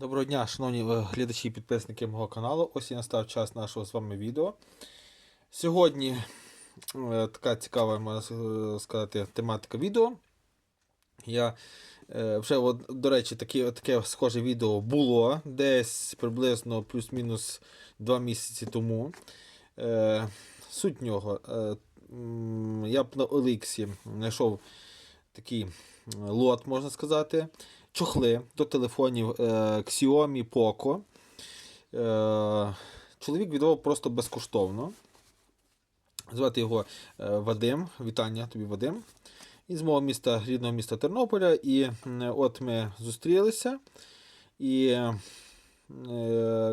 Доброго дня, шановні е, глядачі і підписники мого каналу. Ось і настав час нашого з вами відео. Сьогодні е, така цікава, можна е, сказати, тематика відео. Я вже, до речі, таке, таке схоже відео було десь приблизно плюс-мінус 2 місяці тому. Суть нього. Я б на Оліксі знайшов такий лот, можна сказати чохли до телефонів е, Xiaomi Poco. Е, чоловік віддавав просто безкоштовно. Звати його е, Вадим. Вітання тобі, Вадим. Із мого міста, рідного міста Тернополя. І от ми зустрілися. І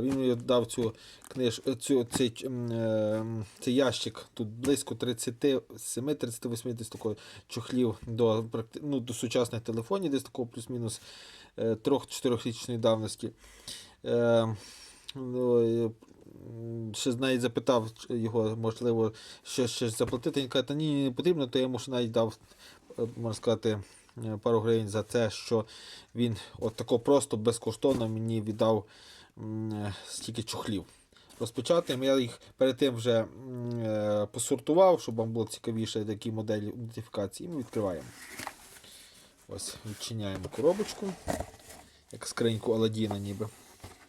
він мені дав цю книж, цю, цей, е, цей ящик. Тут близько 37-38 десь чохлів до, ну, до сучасних телефонів, десь такого плюс-мінус 3-4-річної давності. Е, ну, Ще навіть запитав його, можливо, що ще заплатити. Він каже, та ні, не потрібно, то я йому навіть дав, е, можна сказати, е, пару гривень за те, що він от тако просто безкоштовно мені віддав е, стільки чохлів. Розпочати я їх перед тим вже е, посортував, щоб вам було цікавіше, які моделі ідентифікації. І ми відкриваємо. Ось, відчиняємо коробочку, як скриньку Аладдіна ніби.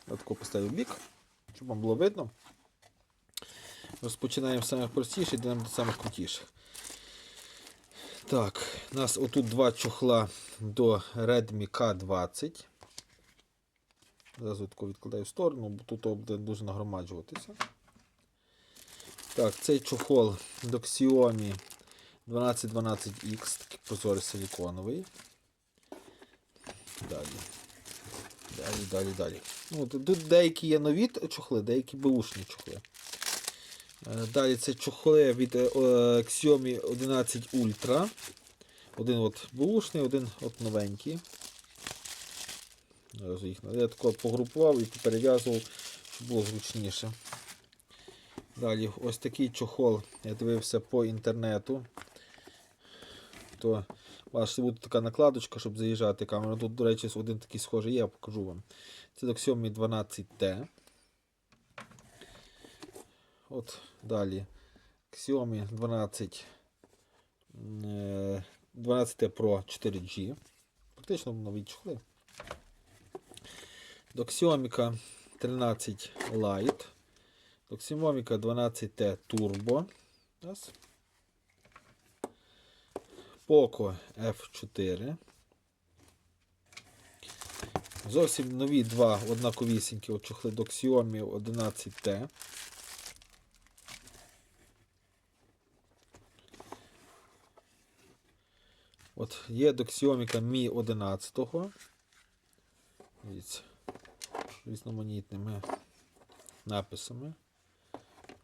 Отако поставив бік, щоб вам було видно. Розпочинаємо з самих простіших, йдемо до самих крутіших. Так, у нас отут два чохла до Redmi K20. Зараз відкладаю в сторону, бо тут буде дуже нагромаджуватися. Так, цей чохол до Xiaomi 1212X, такий прозорий силіконовий. Далі. Далі, далі, далі. Ну, тут деякі є нові чохли, деякі беушні чохли. Е, Далі це чохли від е, Xiaomi 11 Ultra. Один от беушний, один от новенький. Я тако погрупував і перев'язував, щоб було зручніше. Далі ось такий чохол, я дивився по інтернету. То бачите, буде така накладочка, щоб заїжджати камеру. Тут, до речі, один такий схожий є, я покажу вам. Це до Xiaomi 12T. От далі. Xiaomi 12 е, 12T Pro 4G. Практично нові чохли. До Xiaomi 13 Lite. До Xiaomi 12T Turbo. Раз. Poco F4. Зовсім нові два однаковісінькі чохли до Xiaomi 11T. От є до Xiaomi Mi 11. Дивіться, різноманітними написами.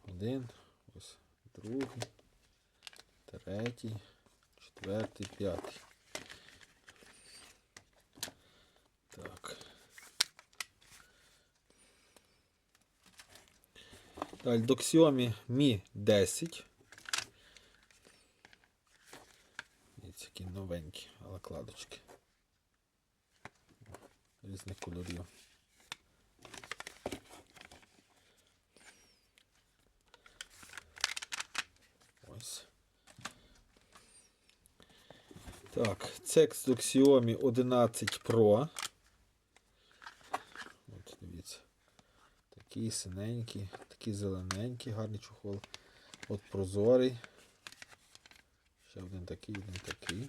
Один, ось другий, третій, четвертий, п'ятий. Так. Далі до Xiaomi Mi 10. Дивіться, які новенькі накладочки. Різних кольорів. Ось. Так, це до Xiaomi 11 Pro. От, дивіться. Такий синенький, такий зелененький, гарний чохол. От прозорий. Ще один такий, один такий.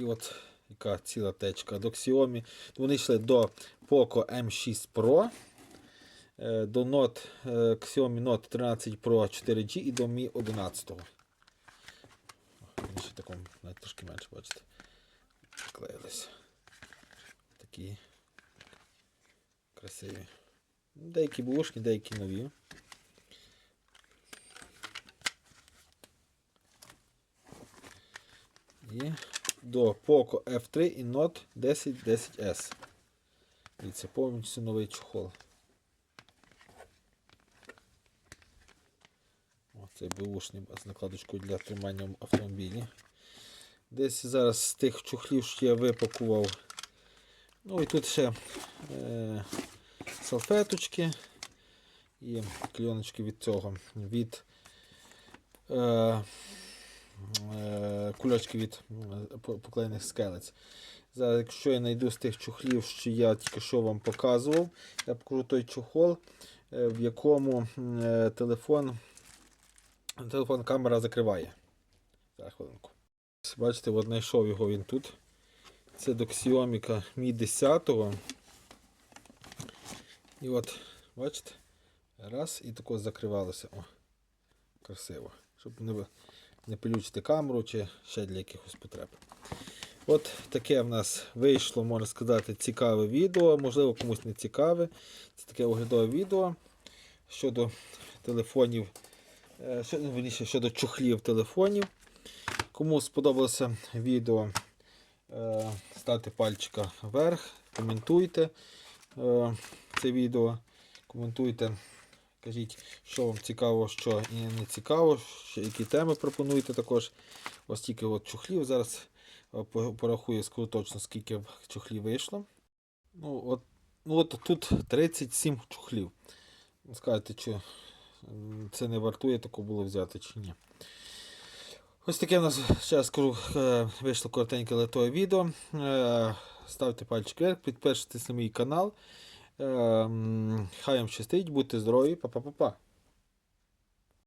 І от яка ціла течка до Xiaomi. Вони йшли до Poco M6 Pro, е, до Note, е, Xiaomi Note 13 Pro 4G і до Mi 11. Вони ще такому навіть трошки менше, бачите. Клеїлись. Такі красиві. Деякі бушні, деякі нові. І до Poco F3 і Note 10 10S. Дивіться, повністю новий чохол. От. Цей бушний з накладочкою для тримання автомобілі. Десь зараз з тих чохлів, що я випакував. Ну і тут ще е, салфеточки і кльоночки від цього. Від е, кульочки від е, поклеєних скелець. Зараз, якщо я знайду з тих чохлів, що я тільки що вам показував, я покажу той чохол, е, в якому е, телефон, телефон камера закриває. Зараз хвилинку. Бачите, от знайшов його він тут. Це до Xiaomi Mi 10. І от, бачите, раз і тако закривалося. О, красиво. Щоб не, ви- не пилючити камеру чи ще для якихось потреб. От таке в нас вийшло, можна сказати, цікаве відео. Можливо, комусь не цікаве. Це таке оглядове відео щодо телефонів, е, вірніше, щодо чохлів телефонів. Кому сподобалося відео, е, ставте пальчика вверх, коментуйте е, це відео, коментуйте, кажіть, що вам цікаво, що і не цікаво, які теми пропонуєте також. Ось тільки от чохлів. Зараз е, порахую точно, скільки в чохлів вийшло. Ну, от, ну, от тут 37 чохлів. Скажете, чи це не вартує тако було взяти чи ні. Ось таке в нас, зараз скажу, е, вийшло коротеньке литове відео. Е, Ставте пальчик вверх, підписуйтесь на мій канал. Е, Хай вам щастить, будьте здорові, па-па-па-па.